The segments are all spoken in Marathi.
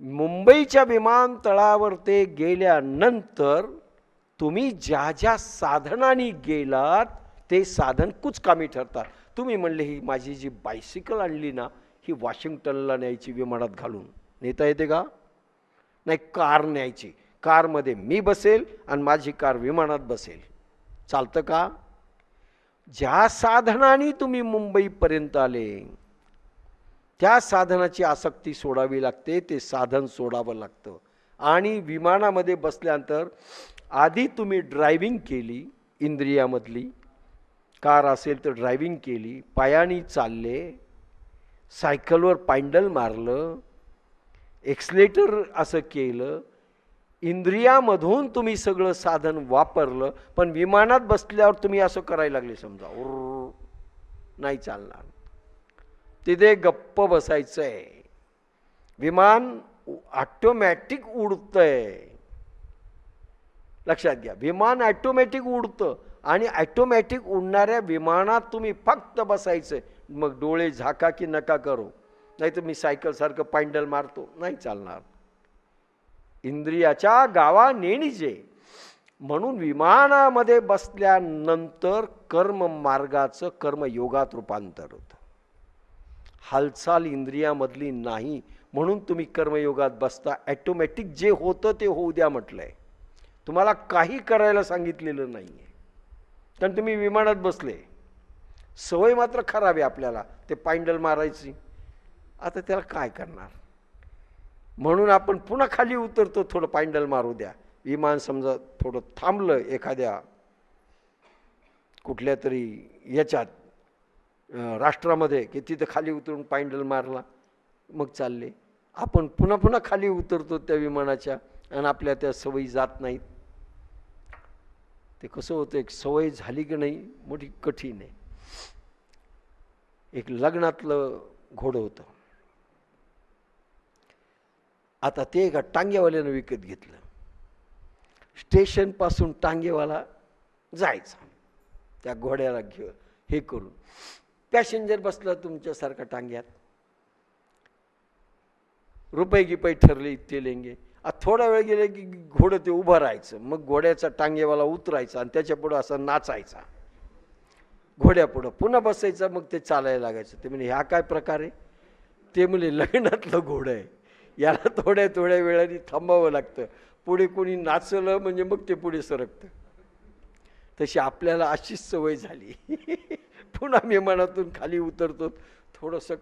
मुंबईच्या विमानतळावर ते गेल्यानंतर तुम्ही ज्या ज्या साधनाने गेलात ते साधन कुचकामी ठरतात. तुम्ही म्हणले ही माझी जी बायसिकल आणली ना ही वॉशिंग्टनला न्यायची विमानात घालून. नेता येते का? नाही कार न्यायची. कारमध्ये मी बसेल आणि माझी कार विमानात बसेल. चालतं का? ज्या साधनाने तुम्ही मुंबईपर्यंत आले त्या साधनाची आसक्ती सोडावी लागते ते साधन सोडावं लागतं. आणि विमानामध्ये बसल्यानंतर आधी तुम्ही ड्रायव्हिंग केली इंद्रियामधली कार असेल तर ड्रायव्हिंग केली पायानी चालले सायकलवर पायंडल मारलं एक्सलेटर असं केलं इंद्रियामधून तुम्ही सगळं साधन वापरलं पण विमानात बसल्यावर तुम्ही असं करायला लागले समजा उर्र, नाही चालणार. तिथे गप्प बसायचं आहे विमान ऑटोमॅटिक उडतंय. लक्षात घ्या विमान ॲटोमॅटिक उडतं आणि ॲटोमॅटिक उडणाऱ्या विमानात तुम्ही फक्त बसायचं मग डोळे झाका की नका करू. नाही तर मी सायकलसारखं पांडल मारतो नाही चालणार. इंद्रियाच्या गावा नेणीजे. म्हणून विमानामध्ये बसल्यानंतर कर्म मार्गाचं कर्मयोगात रूपांतर होतं. हालचाल इंद्रियामधली नाही म्हणून तुम्ही कर्मयोगात बसता. ॲटोमॅटिक जे होतं ते होऊ द्या म्हटलं आहे तुम्हाला काही करायला सांगितलेलं नाही आहे कारण तुम्ही विमानात बसले. सवय मात्र खराब आहे आपल्याला. ते पायंडल मारायची. आता त्याला काय करणार? म्हणून आपण पुन्हा खाली उतरतो थोडं पायंडल मारू द्या. विमान समजा थोडं थांबलं एखाद्या कुठल्या तरी याच्यात. राष्ट्रामध्ये की तिथं खाली उतरून पायंडल मारला मग चालले. आपण पुन्हा पुन्हा खाली उतरतो त्या विमानाच्या आणि आपल्या त्या सवयी जात नाहीत. ते कसं होतं एक सवय झाली की नाही मोठी कठीण आहे. एक लग्नातलं घोडं होतं. आता ते एका टांग्यावाल्यानं विकत घेतलं. स्टेशनपासून टांगेवाला जायचा. त्या घोड्याला घे हे करून. पॅसेंजर बसला तुमच्यासारखा टांग्यात. रुपये गिपय ठरले इतके लेंगे. आ थोडा वेळ गेले की घोडं ते उभं राहायचं. मग घोड्याचा टांगेवाला उतरायचा आणि त्याच्या पुढं असा नाचायचा. घोड्यापुढं पुन्हा बसायचं मग ते चालायला लागायचं. ते म्हणजे ह्या काय प्रकार आहे? ते म्हणजे लग्नातलं घोडं आहे. याला थोड्या थोड्या वेळाने थांबावं लागतं. पुढे कोणी नाचलं म्हणजे मग ते पुढे सरकतं. तशी आपल्याला अशीच सवय झाली. पुन्हा विमानातून खाली उतरतो थोडंसं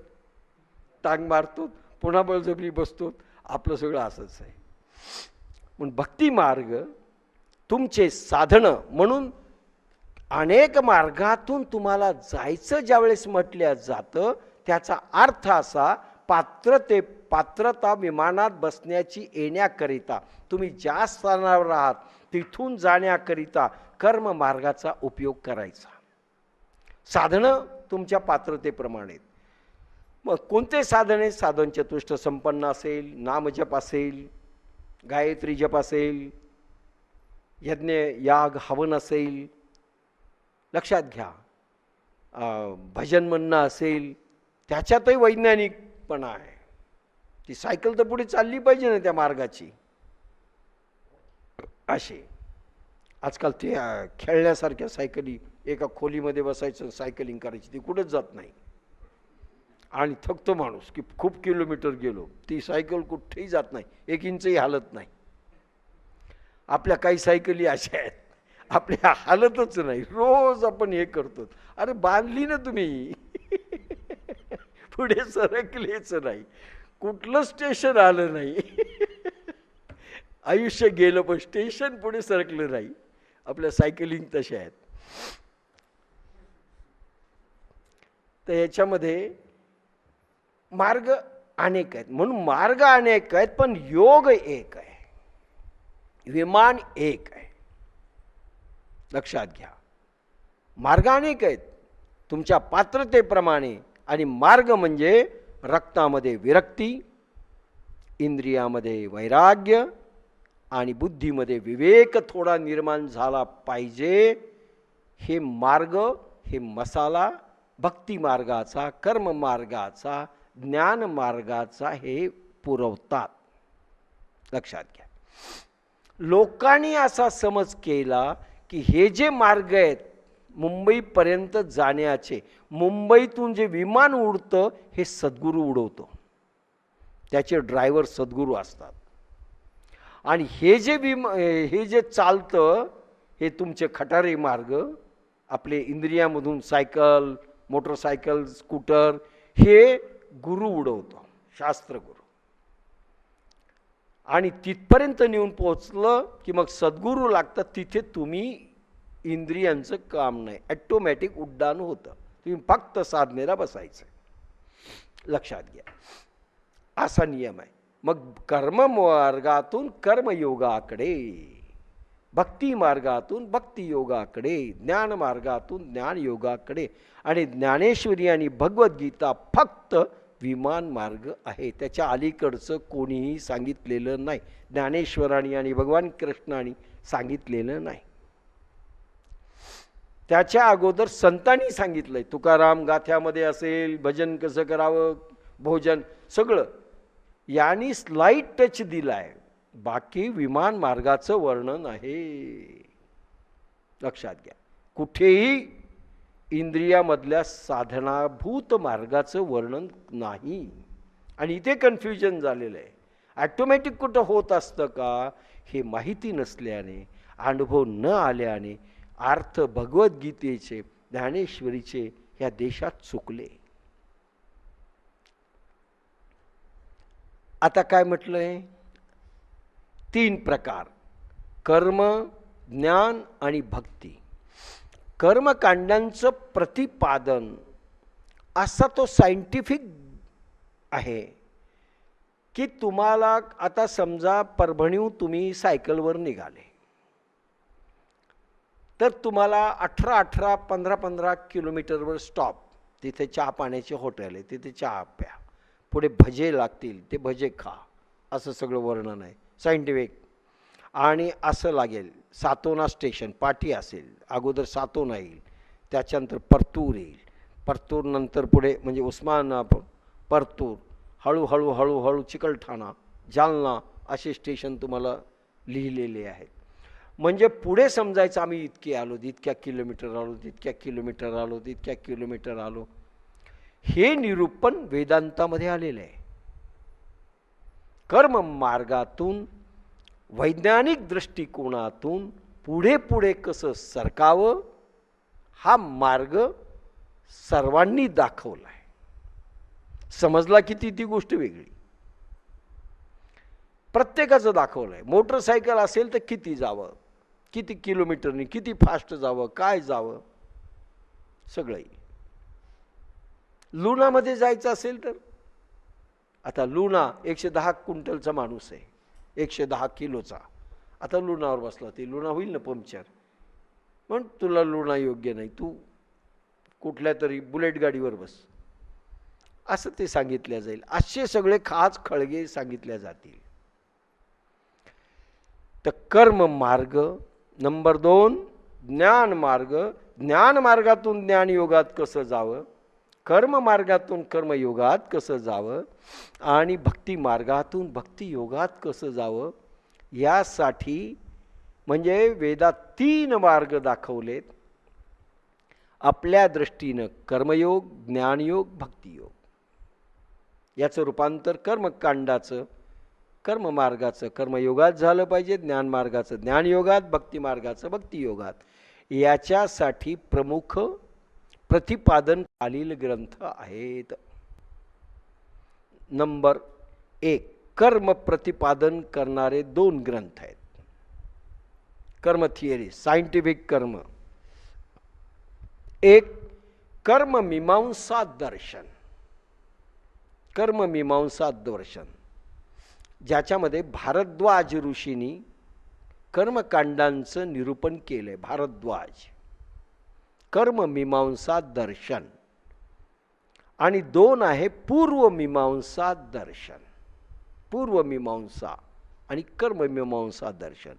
टांग मारतो पुन्हा बळजबरी बसतो. आपलं सगळं असंच आहे. पण भक्ती मार्ग तुमचे साधनं म्हणून अनेक मार्गातून तुम्हाला जायचं ज्यावेळेस म्हटल्या जातं त्याचा अर्थ असा पात्र ते पात्रता विमानात बसण्याची येण्याकरिता तुम्ही ज्या स्थानावर आहात तिथून जाण्याकरिता कर्म मार्गाचा उपयोग करायचा. साधनं तुमच्या पात्रतेप्रमाणे. मग कोणते साधन आहे साधन चतुष्ट संपन्न असेल नामजप असेल गायत्री जप असेल यज्ञ याग हवन असेल. लक्षात घ्या. भजन म्हणणं असेल त्याच्यातही वैज्ञानिकपणा आहे. ती सायकल तर पुढे चालली पाहिजे ना त्या मार्गाची. असे आजकाल ते खेळण्यासारख्या सायकली एका खोलीमध्ये बसायचं सायकलिंग करायची. ती कुठंच जात नाही. आणि थकतो माणूस की खूप किलोमीटर गेलो ती सायकल कुठेही जात नाही. एक इंचही हालत नाही. आपल्या काही सायकली अशा आहेत. आपल्या हालतच नाही. रोज आपण हे करतो. अरे बांधली ना तुम्ही. पुढे सरकलेच नाही. कुठलं स्टेशन आलं नाही. आयुष्य गेलं पण स्टेशन पुढे सरकलं नाही. आपल्या सायकलिंग तशा आहेत. तर याच्यामध्ये मार्ग अनेक आहेत. म्हणून मार्ग अनेक आहेत पण योग एक आहे. विमान एक आहे. लक्षात घ्या. मार्ग अनेक आहेत. तुमच्या पात्रतेप्रमाणे आणि मार्ग म्हणजे रक्तामध्ये विरक्ती इंद्रियामध्ये वैराग्य आणि बुद्धीमध्ये विवेक थोडा निर्माण झाला पाहिजे. हे मार्ग हे मसाला भक्तिमार्गाचा कर्ममार्गाचा कर्म मार्गाचा ज्ञान मार्गाचा हे पुरवतात. लक्षात घ्या. लोकांनी असा समज केला की हे जे मार्ग आहेत मुंबईपर्यंत जाण्याचे मुंबईतून जे विमान उडतं हे सद्गुरू उडवतो. त्याचे ड्रायव्हर सद्गुरू असतात. आणि हे जे विम हे जे चालतं हे तुमचे खटारे मार्ग आपले इंद्रियामधून सायकल मोटरसायकल स्कूटर हे गुरु उडवतो शास्त्रगुरु. आणि तिथपर्यंत नेऊन पोहोचलं की मग सद्गुरू लागतात तिथे तुम्ही इंद्रियांचं काम नाही. ॲटोमॅटिक उड्डाण होतं. तुम्ही फक्त साधनेला बसायचं. लक्षात घ्या. असा नियम आहे. मग कर्ममार्गातून कर्मयोगाकडे भक्ती मार्गातून भक्तियोगाकडे ज्ञान मार्गातून ज्ञान योगाकडे. आणि ज्ञानेश्वरी आणि भगवद्गीता फक्त विमान मार्ग आहे. त्याच्या अलीकडचं कोणीही सांगितलेलं नाही. ज्ञानेश्वरांनी आणि भगवान कृष्णाने सांगितलेलं नाही. त्याच्या अगोदर संतांनी सांगितलंय तुकाराम गाथ्यामध्ये असेल भजन कसं करावं भोजन सगळं. यांनी स्लाईट टच दिला आहे बाकी विमान मार्गाचं वर्णन आहे. लक्षात घ्या. कुठेही इंद्रियामधल्या साधनाभूत मार्गाचं वर्णन नाही. आणि इथे कन्फ्युजन झालेलं आहे. ॲटोमॅटिक कुठं होत असतं का? हे माहिती नसल्याने अनुभव न आल्याने अर्थ भगवद्गीतेचे ज्ञानेश्वरीचे ह्या देशात चुकले. आता काय म्हटलंय? तीन प्रकार. कर्म ज्ञान आणि भक्ती. कर्मकांडांचं प्रतिपादन असा तो सायंटिफिक आहे की तुम्हाला आता समजा परभणीहून तुम्ही सायकलवर निघाले. तर तुम्हाला अठरा अठरा पंधरा पंधरा किलोमीटरवर स्टॉप तिथे चहा पाण्याचे हॉटेल आहे तिथे चहा प्या. पुढे भजे लागतील ते भजे खा. असं सगळं वर्णन आहे. सायंटिफिक. आणि असं लागेल सातोना स्टेशन पाठी असेल अगोदर सातोना येईल त्याच्यानंतर परतूर येईल. परतूर नंतर पुढे म्हणजे उस्मान परतूर हळूहळू हळूहळू चिकलठाणा जालना असे स्टेशन तुम्हाला लिहिलेले आहेत. म्हणजे पुढे समजायचं आम्ही इतके आलो इतक्या किलोमीटर आलो इतक्या किलोमीटर आलो इतक्या किलोमीटर आलो. हे निरूपण वेदांतामध्ये आलेलं आहे. कर्म मार्गातून वैज्ञानिक दृष्टिकोनातून पुढे पुढे कसं सरकावं हा मार्ग सर्वांनी दाखवला आहे समजला किती ती गोष्ट वेगळी. प्रत्येकाचं दाखवलं आहे मोटरसायकल असेल तर किती जावं? किती किलोमीटरनी किती फास्ट जावं? काय जावं? सगळंही. लुणामध्ये जायचं असेल तर? आता लुणा एकशे दहा क्विंटलचा माणूस आहे. एकशे दहा किलोचा. आता लुणावर बसला ते लुणा होईल ना पंक्चर? पण तुला लुणा योग्य नाही तू कुठल्या तरी बुलेट गाडीवर बस. असं ते सांगितल्या जाईल. असे सगळे खास खळगे सांगितल्या जातील. तर कर्म मार्ग नंबर दोन ज्ञान मार्ग. ज्ञान मार्गातून ज्ञानयोगात कसं जावं? कर्म मार्गातून कर्मयोगात कसं जावं आणि भक्ती मार्गातून भक्तियोगात कसं जावं यासाठी म्हणजे वेदात तीन मार्ग दाखवलेत. आपल्या दृष्टीनं कर्मयोग ज्ञानयोग भक्तियोग. याचं रूपांतर कर्मकांडाचं कर्ममार्गाचं कर्मयोगात झालं पाहिजे ज्ञानमार्गाचं ज्ञानयोगात भक्तिमार्गाचं भक्तियोगात. याच्यासाठी प्रमुख प्रतिपादन खालील ग्रंथ आहेत. नंबर एक कर्म प्रतिपादन करणारे दोन ग्रंथ आहेत. कर्म थिअरी सायंटिफिक कर्म. एक कर्म मीमांसा दर्शन. कर्म मीमांसा दर्शन. ज्याच्यामध्ये भारद्वाज ऋषींनी कर्मकांडांचं निरूपण केलं आहे भारद्वाज कर्ममीमांसा दर्शन. आणि दोन आहे पूर्वमीमांसा दर्शन. पूर्वमीमांसा आणि कर्ममीमांसा दर्शन.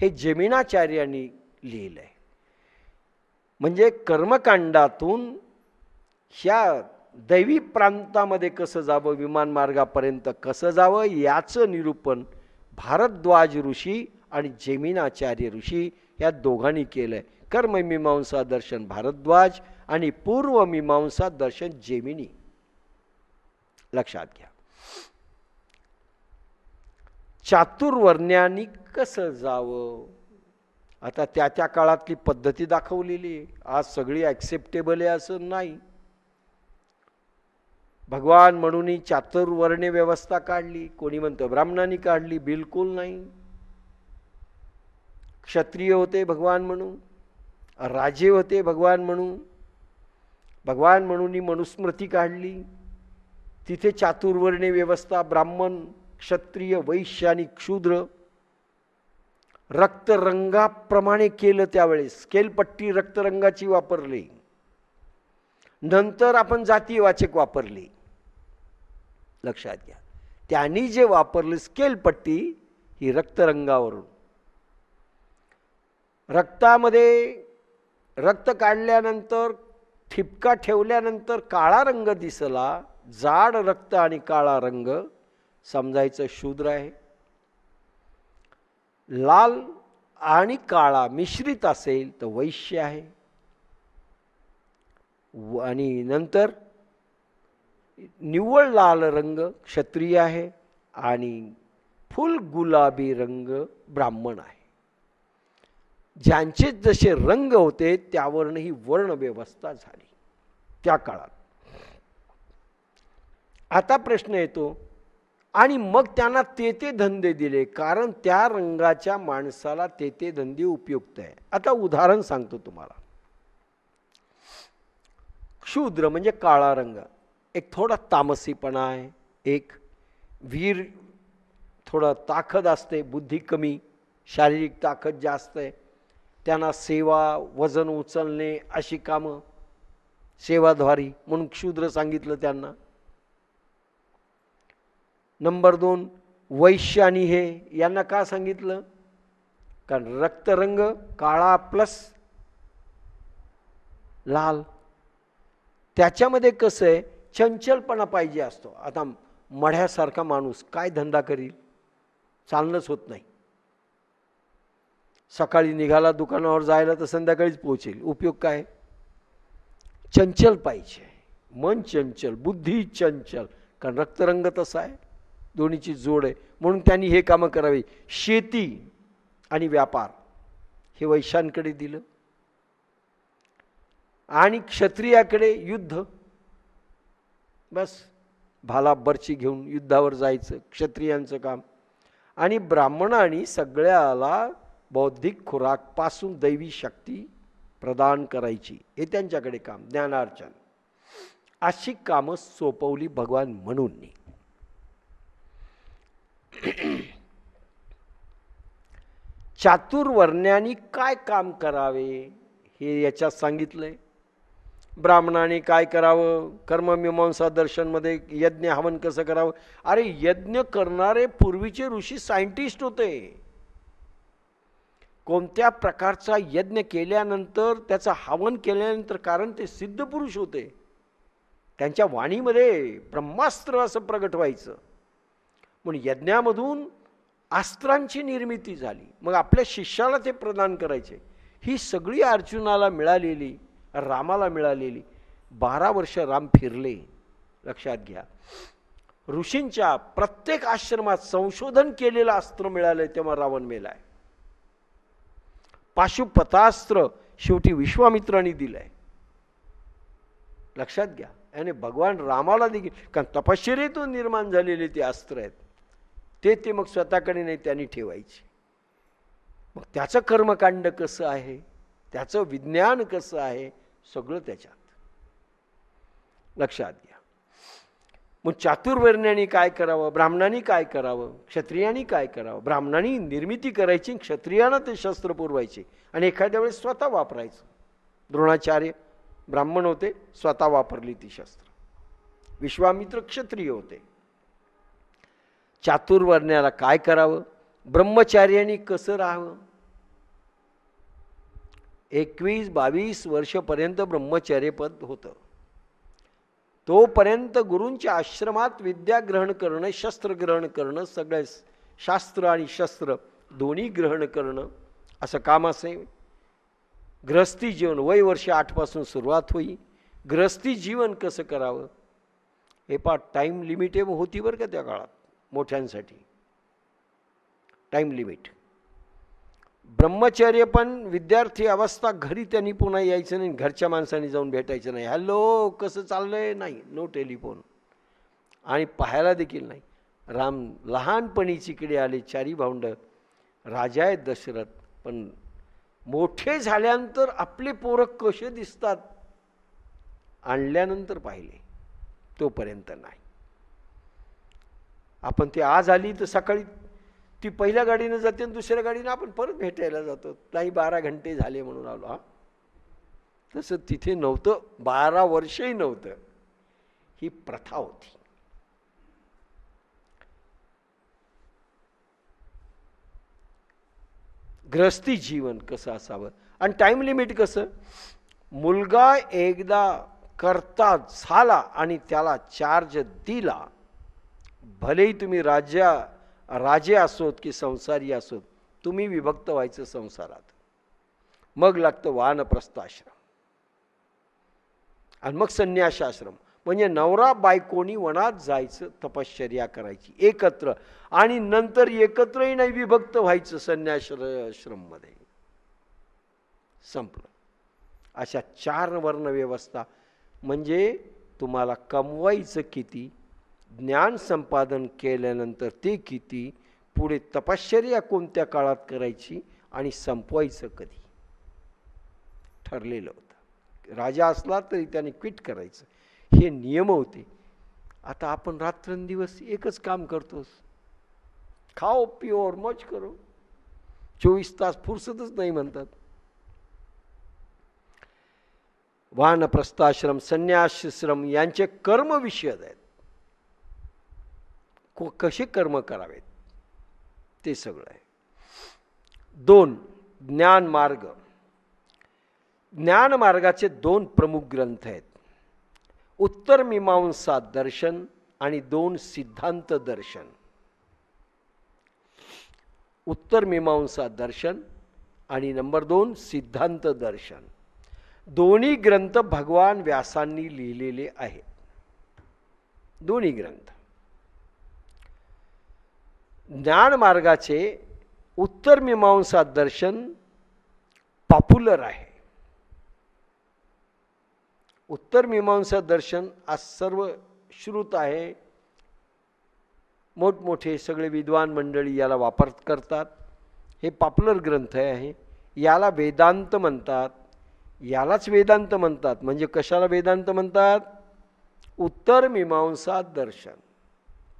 हे जमिनाचार्यांनी लिहिलं आहे म्हणजे कर्मकांडातून ह्या दैवी प्रांतामध्ये कसं जावं विमानमार्गापर्यंत कसं जावं याचं निरूपण भारद्वाज ऋषी आणि जेमिनाचार्य ऋषी या दोघांनी केलं आहे कर्ममीमांसा दर्शन भारद्वाज आणि पूर्वमीमांसा दर्शन जेमिनी. लक्षात घ्या. चातुर्वर्ण्यानी कसं जावं? आता त्या त्या काळातली पद्धती दाखवलेली आहे. आज सगळी ॲक्सेप्टेबल आहे असं नाही. भगवान म्हणून चातुर्वर्ण्य व्यवस्था काढली. कोणी म्हणतं ब्राह्मणांनी काढली? बिलकुल नाही. क्षत्रिय होते भगवान म्हणून. राजे होते भगवान म्हणून. भगवान म्हणून मनुस्मृती काढली. तिथे चातुर्वर्णे व्यवस्था ब्राह्मण क्षत्रिय वैश्य आणि क्षुद्र. रक्तरंगाप्रमाणे केलं त्यावेळेस. स्केलपट्टी रक्तरंगाची वापरली. नंतर आपण जातीयवाचक वापरली. लक्षात घ्या. त्यांनी जे वापरले स्केलपट्टी ही रक्तरंगावरून. रक्तामध्ये रक्त काढल्यानंतर ठिपका ठेवल्यानंतर काळा रंग दिसला जाड रक्त आणि काळा रंग समजायचं शूद्र आहे. लाल आणि काळा मिश्रित असेल तर वैश्य आहे. व- आणि नंतर निव्वळ लाल रंग क्षत्रिय आहे आणि फुल गुलाबी रंग ब्राह्मण आहे. ज्यांचे जसे रंग होते त्यावरनं ही वर्ण व्यवस्था झाली. त्या काळात. आता प्रश्न येतो आणि मग त्यांना ते ते धंदे दिले कारण त्या रंगाच्या माणसाला ते ते धंदे उपयुक्त आहे. आता उदाहरण सांगतो तुम्हाला. शूद्र म्हणजे काळा रंग. एक थोडा तामसीपणा आहे एक वीर थोडं ताकद असते बुद्धी कमी शारीरिक ताकद जास्त आहे. त्यांना सेवा वजन उचलणे अशी कामं. सेवाद्वारी म्हणून क्षुद्र सांगितलं त्यांना. नंबर दोन वैश्य आणि हे यांना का सांगितलं? कारण रक्तरंग काळा प्लस लाल. त्याच्यामध्ये कसं आहे? चंचलपणा पाहिजे असतो. आता मढ्यासारखा माणूस काय धंदा करील? चालणंच होत नाही. सकाळी निघाला दुकानावर जायला तर संध्याकाळीच पोहोचेल. उपयोग काय? चंचल पाहिजे. मन चंचल बुद्धी चंचल. कारण रक्तरंग तसा आहे. दोन्हीची जोड आहे. म्हणून त्यांनी हे कामं करावी. शेती आणि व्यापार हे वैश्यांकडे दिलं. आणि क्षत्रियाकडे युद्ध. बस. भाला बर्ची घेऊन युद्धावर जायचं क्षत्रियांचं काम. आणि ब्राह्मणांनी सगळ्याला बौद्धिक खुराकपासून दैवी शक्ती प्रदान करायची. हे त्यांच्याकडे काम. ज्ञानार्चन अशी कामं सोपवली भगवान म्हणून चातुर्वर्ण्यानी काय काम करावे हे याच्यात सांगितलंय. ब्राह्मणाने काय करावं? कर्ममीमांसा दर्शनमध्ये यज्ञ हवन कसं करावं? अरे यज्ञ करणारे पूर्वीचे ऋषी सायंटिस्ट होते. कोणत्या प्रकारचा यज्ञ केल्यानंतर त्याचं हवन केल्यानंतर कारण ते सिद्ध पुरुष होते. त्यांच्या वाणीमध्ये ब्रह्मास्त्र असं प्रगट व्हायचं. म्हणून यज्ञामधून अस्त्रांची निर्मिती झाली. मग आपल्या शिष्याला ते प्रदान करायचे. ही सगळी अर्जुनाला मिळालेली रामाला मिळालेली. बारा वर्ष राम फिरले. लक्षात घ्या. ऋषींच्या प्रत्येक आश्रमात संशोधन केलेलं अस्त्र मिळालं तेव्हा रावण मेला आहे पाशुपतास्त्र शेवटी विश्वामित्रांनी दिलंय. लक्षात घ्या आणि भगवान रामाला देखील कारण तपश्चर्येतून निर्माण झालेले ते अस्त्र आहेत. ते ते मग स्वतःकडे नाही त्यांनी ठेवायचे. मग त्याचं कर्मकांड कसं आहे? त्याचं विज्ञान कसं आहे? सगळं त्याच्यात. लक्षात घ्या. मग चातुर्वर्ण्यानी काय करावं? ब्राह्मणांनी काय करावं? क्षत्रियांनी काय करावं? ब्राह्मणांनी निर्मिती करायची क्षत्रियांना ते शस्त्र पुरवायचे. आणि एखाद्या वेळेस स्वतः वापरायचं. द्रोणाचार्य ब्राह्मण होते स्वतः वापरली ती शस्त्र. विश्वामित्र क्षत्रिय होते. चातुर्वर्ण्याला काय करावं? ब्रह्मचार्याने कसं राहावं? एकवीस बावीस वर्षपर्यंत ब्रह्मचर्यपद होतं. तोपर्यंत गुरूंच्या आश्रमात विद्या ग्रहण करणं शस्त्र ग्रहण करणं सगळं शास्त्र आणि शस्त्र दोन्ही ग्रहण करणं असं काम असे. गृहस्थी जीवन वय वर्ष आठपासून सुरुवात होई. गृहस्थी जीवन कसं करावं? हे पा टाईम लिमिटेब होती बरं का त्या काळात मोठ्यांसाठी. टाईम लिमिट ब्रह्मचर्य पण विद्यार्थी अवस्था घरी त्यांनी पुन्हा यायचं नाही घरच्या माणसांनी जाऊन भेटायचं नाही. हॅलो कसं चाललंय? नाही नो टेलिफोन. आणि पाहायला देखील नाही. राम लहानपणीच इकडे आले चारी भाऊंड राजा आहेत दशरथ पण मोठे झाल्यानंतर आपले पोरक कसे दिसतात? आणल्यानंतर पाहिले तोपर्यंत नाही. आपण ते आज आली तर सकाळी ती पहिल्या गाडीनं जाते आणि दुसऱ्या गाडीनं आपण परत भेटायला जातो. नाही बारा घंटे झाले म्हणून आलो हा. तसं तिथे नव्हतं बारा वर्षही नव्हतं. ही प्रथा होती. ग्रस्ती जीवन कसं असावं? आणि टाईम लिमिट कसं? मुलगा एकदा करता झाला आणि त्याला चार्ज दिला भलेही तुम्ही राज्या राजे असोत की संसारी असोत तुम्ही विभक्त व्हायचं संसारात. मग लागतं वानप्रस्थाश्रम. आणि मग संन्यासाश्रम. म्हणजे नवरा बायकोनी वनात जायचं तपश्चर्या करायची एकत्र. आणि नंतर एकत्रही नाही विभक्त व्हायचं संन्यासाश्रममध्ये. संपलं. अशा चार वर्ण व्यवस्था म्हणजे तुम्हाला कमवायचं किती ज्ञान संपादन केल्यानंतर ते किती पुढे तपश्चर्या कोणत्या काळात करायची आणि संपवायचं कधी? ठरलेलं होतं. राजा असला तरी त्याने क्विट करायचं. हे नियम होते. आता आपण रात्रंदिवस एकच काम करतोस. खाओ पिओ और मौज करो. चोवीस तास फुरसतच नाही म्हणतात. वानप्रस्थाश्रम संन्यासश्रम यांचे कर्म विषद आहेत. को कसे कर्म करावेत? ते सगळं आहे. दोन ज्ञानमार्ग ज्ञानमार्गाचे दोन प्रमुख ग्रंथ आहेत. उत्तर मीमांसा दर्शन आणि दोन सिद्धांत दर्शन. उत्तर मीमांसा दर्शन आणि नंबर दोन सिद्धांत दर्शन. दोन्ही ग्रंथ भगवान व्यासांनी लिहिलेले आहेत. दोन्ही ग्रंथ. ज्ञानमार्गाचे उत्तर मीमांसा दर्शन पॉप्युलर आहे. उत्तर मीमांसा दर्शन आज सर्व श्रुत आहे. मोठमोठे सगळे विद्वान मंडळी याला वापर करतात. हे पॉप्युलर ग्रंथ आहे. याला वेदांत म्हणतात. यालाच वेदांत म्हणतात. म्हणजे कशाला वेदांत म्हणतात? उत्तर मीमांसा दर्शन.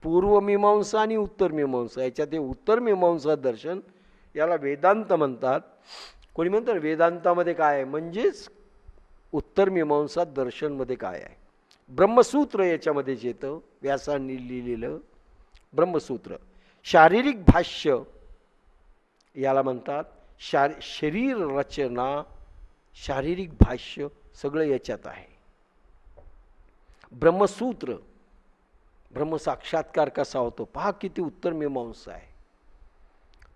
पूर्वमीमांसा आणि उत्तर मीमांसा. याच्यात हे उत्तर मीमांसा दर्शन याला वेदांत म्हणतात. कोणी म्हणतात वेदांतामध्ये काय आहे? म्हणजेच उत्तर मीमांसा दर्शनमध्ये काय आहे? ब्रह्मसूत्र याच्यामध्येच येतं व्यासांनी लिहिलेलं ब्रह्मसूत्र. शारीरिक भाष्य याला म्हणतात. शार शरीर रचना शारीरिक भाष्य सगळं याच्यात आहे. ब्रह्मसूत्र ब्रह्मसाक्षात्कार कसा होतो? पहा किती उत्तर मीमांसा आहे.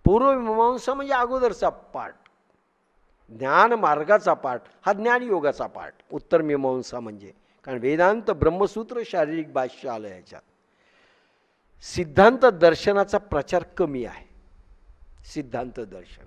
पूर्वमीमांसा म्हणजे अगोदरचा पाठ. ज्ञान मार्गाचा पाठ हा ज्ञानयोगाचा पाठ. उत्तर मीमांसा म्हणजे. कारण वेदांत ब्रह्मसूत्र शारीरिक भाष्य आलं याच्यात सिद्धांत दर्शनाचा प्रचार कमी आहे. सिद्धांत दर्शन.